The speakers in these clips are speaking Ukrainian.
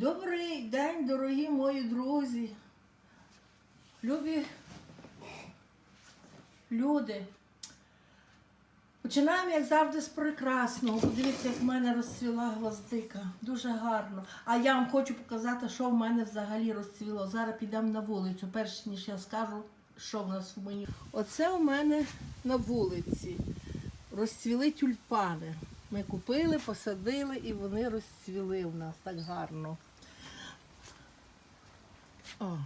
Добрий день, дорогі мої друзі. Любі люди. Починаємо, як завжди, з прекрасного. Подивіться, як в мене розцвіла гвоздика. Дуже гарно. А я вам хочу показати, що в мене взагалі розцвіло. Зараз підемо на вулицю, перш ніж я скажу, що в нас у мені. Оце у мене на вулиці. Розцвіли тюльпани. Ми купили, посадили і вони розцвіли у нас так гарно. О.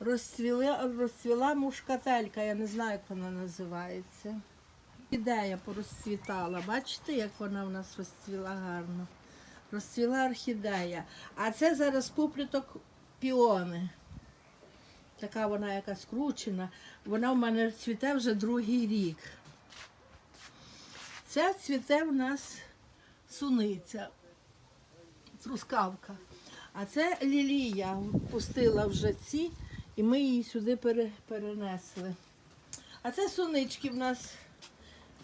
Розцвіла, розцвіла мушкателька, я не знаю, як вона називається. Ідея порозцвітала. Бачите, як вона в нас розцвіла гарно. Розцвіла орхідея. А це зараз пупліток піони. Така вона якась скручена. Вона в мене цвіте вже другий рік. Це цвіте в нас суниця, трускавка. А це лілія пустила вже ці, і ми її сюди перенесли. А це сунички в нас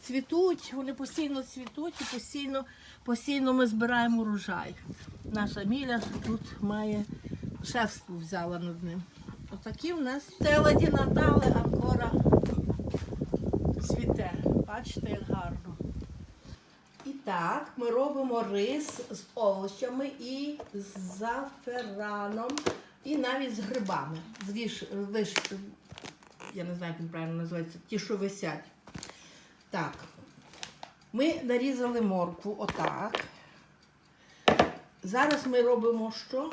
цвітуть, вони постійно цвітуть і постійно, постійно ми збираємо урожай. Наша Міля тут має шефство взяла над ним. Отакі в нас теледі Натали Анкора цвіте. Бачите, як гарно. Так, ми робимо рис з овочами і з зафераном, і навіть з грибами. З віш, виш, я не знаю, як він правильно називається, ті, що висять. Так. Ми нарізали моркву отак. Зараз ми робимо що?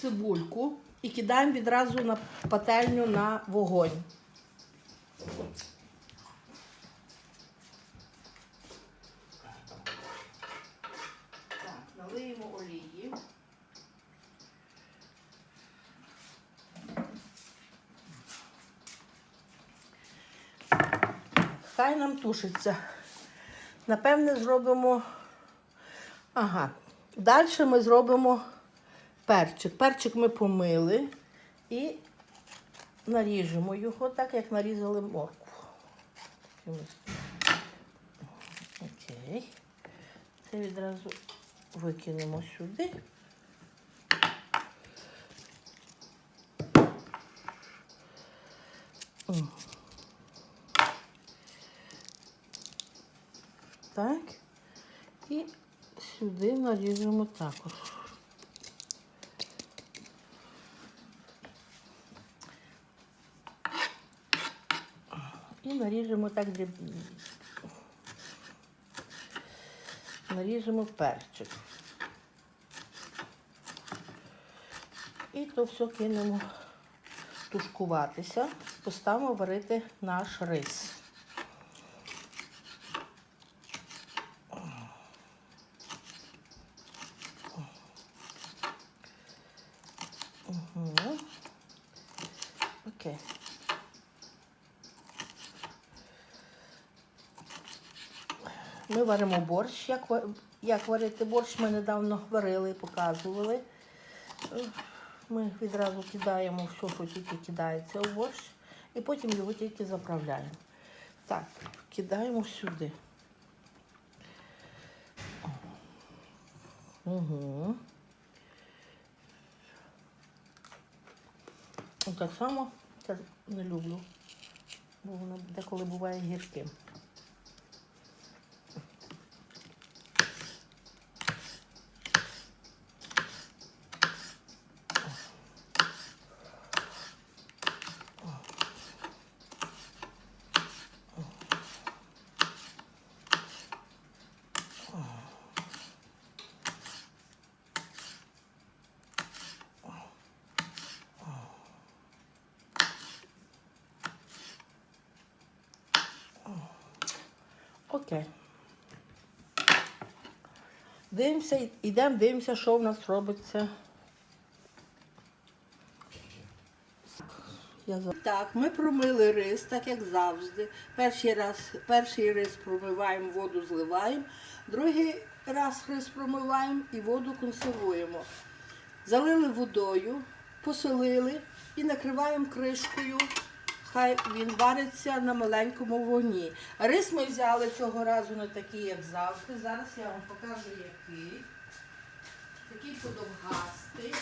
Цибульку і кидаємо відразу на пательню на вогонь. Хай нам тушиться. Напевне, зробимо. Ага. Далі ми зробимо перчик. Перчик ми помили і наріжемо його так, як нарізали моркву. Окей. Це відразу викинемо сюди. Так. І сюди наріжемо також. І наріжемо так дріб... наріжемо перчик. І то все кинемо тушкуватися, поставимо варити наш рис. Угу. Окей. Ми варимо борщ. Як, як варити борщ, ми недавно варили показували. Ми відразу кидаємо все, що тільки кидається у борщ, і потім його тільки заправляємо. Так, кидаємо сюди. Угу. Так само це не люблю, бо воно деколи буває гірким. Окей. Дивимося, йдемо, дивимося, що в нас робиться. Так, ми промили рис, так як завжди. Перший раз, перший рис промиваємо, воду зливаємо, другий раз рис промиваємо і воду консервуємо. Залили водою, посолили і накриваємо кришкою. Хай він вариться на маленькому вогні. Рис ми взяли цього разу не такий, як завжди. Зараз я вам покажу, який. такий подовгастий.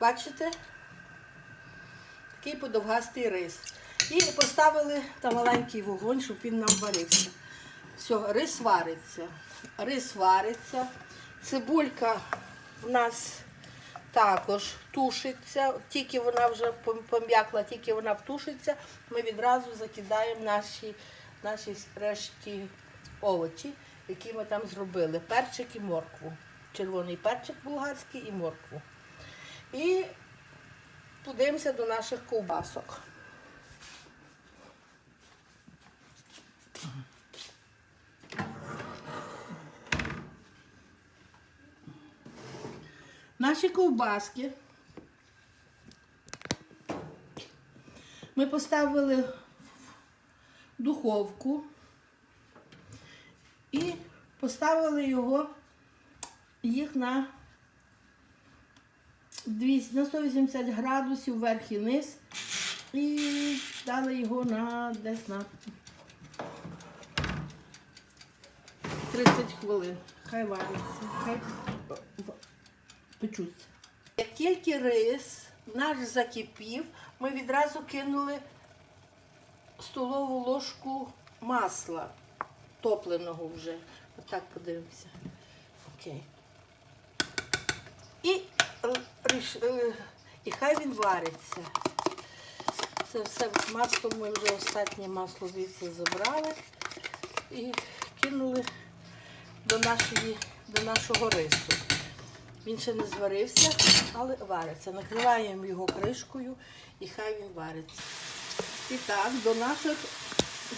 Бачите? Такий подовгастий рис. І поставили на маленький вогонь, щоб він нам варився. Все, рис вариться. Рис вариться. Цибулька в нас також тушиться. Тільки вона вже пом'якла, тільки вона втушиться, ми відразу закидаємо наші, наші решті овочі, які ми там зробили. Перчик і моркву. Червоний перчик болгарський і моркву. І подивимося до наших ковбасок. Наші ковбаски ми поставили в духовку і поставили його їх на 200, на 180 градусів вверх і низ. І дали його на десь на 30 хвилин. Хай вариться, хай печуться. Як тільки рис наш закипів, ми відразу кинули столову ложку масла топленого вже. Отак подивимося. Окей. І, е, е, і хай він вариться. Це все масло, ми вже останнє масло звідси забрали і кинули до, нашої, до нашого рису. Він ще не зварився, але вариться. Накриваємо його кришкою і хай він вариться. І так, до наших,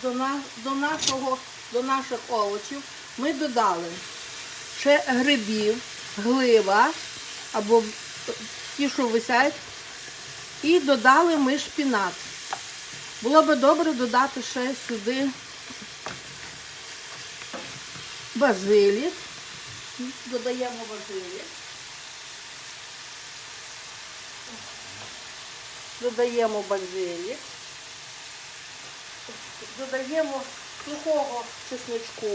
до, на, до, нашого, до наших овочів ми додали ще грибів, глива або ті, що висять, і додали ми шпінат. Було би добре додати ще сюди базилік. Додаємо базилік. Додаємо базилік. Додаємо сухого чесничку.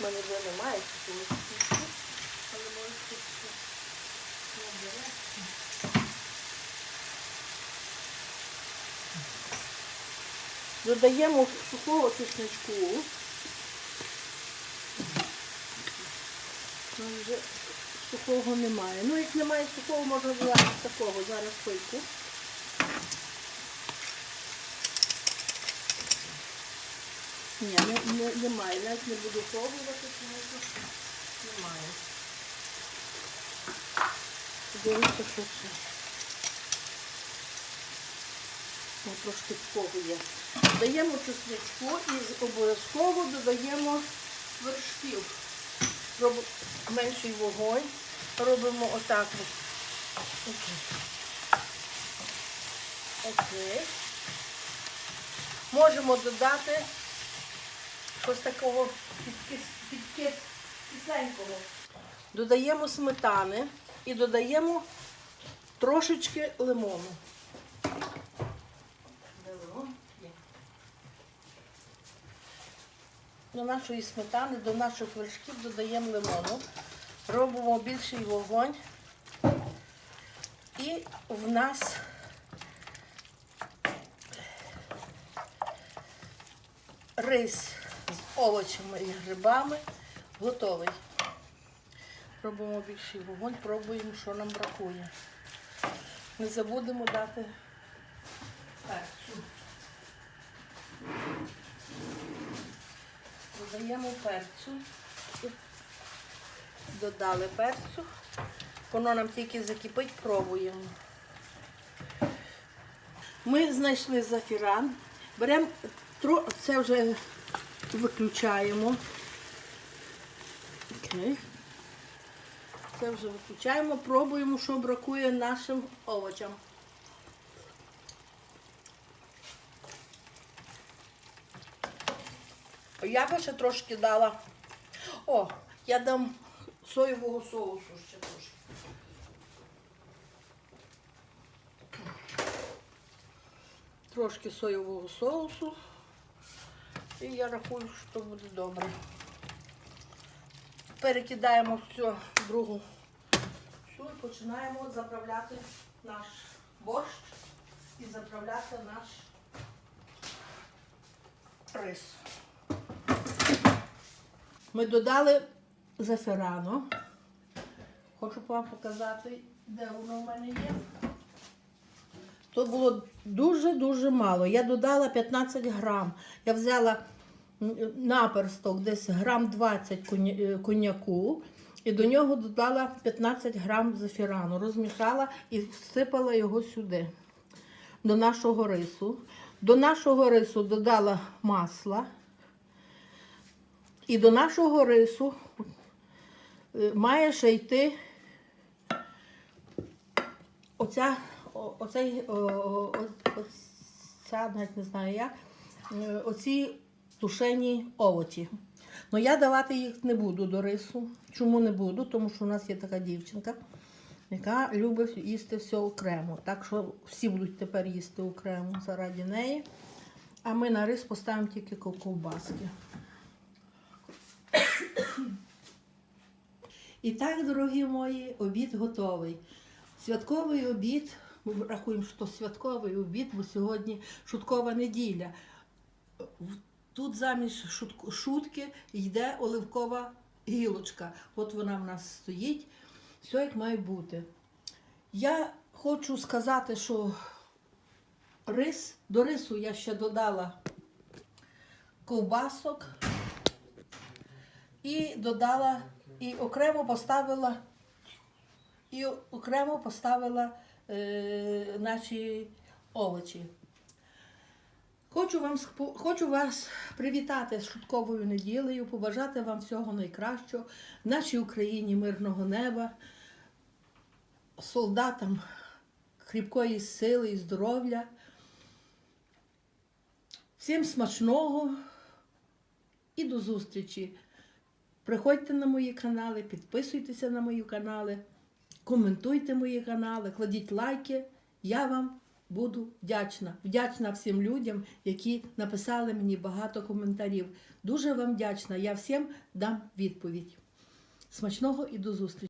У мене вже немає чесничку, але може хтось набере. Додаємо сухого чесничку. Там вже сухого немає. Ну, як немає сухого, можна додати такого. Зараз пийку. Ні, не, не, немає. Навіть не буду пробувати, тому що немає. Дивіться, що це. Ну, трошки такого є. Додаємо чесничку і обов'язково додаємо вершків. Менший вогонь. Робимо отак. Окей. Можемо додати щось такого підкис, підкис. Додаємо сметани і додаємо трошечки лимону. До нашої сметани, до наших вершків додаємо лимону. Робимо більший вогонь. І в нас рис з овочами і грибами готовий. Робимо більший вогонь, пробуємо, що нам бракує. Не забудемо дати перцю. Додаємо перцю. Додали перцю. Воно нам тільки закипить, пробуємо. Ми знайшли зафіран. Беремо, це вже виключаємо. Окей. Це вже виключаємо, пробуємо, що бракує нашим овочам. Я би ще трошки дала. О, я дам соєвого соусу ще трошки. трошки соєвого соусу. І я рахую, що буде добре. Перекидаємо все в другу всю і починаємо заправляти наш борщ і заправляти наш рис. Ми додали заферано. Хочу вам показати, де воно в мене є. То було дуже-дуже мало. Я додала 15 грам. Я взяла наперсток десь грам 20 коня- е, коньяку. І до нього додала 15 грам зафірану. Розмішала і всипала його сюди, до нашого рису. До нашого рису додала масла. І до нашого рису має ще йти оця, оцей, оця, навіть не знаю як, е, оці тушені овочі. Ну я давати їх не буду до рису. Чому не буду? Тому що у нас є така дівчинка, яка любить їсти все окремо. Так що всі будуть тепер їсти окремо заради неї. А ми на рис поставимо тільки ковбаски. І так, дорогі мої, обід готовий. Святковий обід, ми рахуємо, що святковий обід, бо сьогодні шуткова неділя. Тут замість шутки йде оливкова гілочка. От вона в нас стоїть. Все як має бути. Я хочу сказати, що рис, до рису я ще додала ковбасок і додала, і окремо поставила, і окремо поставила е, наші овочі. Хочу, вам, хочу вас привітати з шутковою неділею, побажати вам всього найкращого, в нашій Україні мирного неба, солдатам кріпкої сили і здоров'я. Всім смачного і до зустрічі. Приходьте на мої канали, підписуйтеся на мої канали, коментуйте мої канали, кладіть лайки. Я вам буду вдячна. Вдячна всім людям, які написали мені багато коментарів. Дуже вам вдячна. Я всім дам відповідь. Смачного і до зустрічі!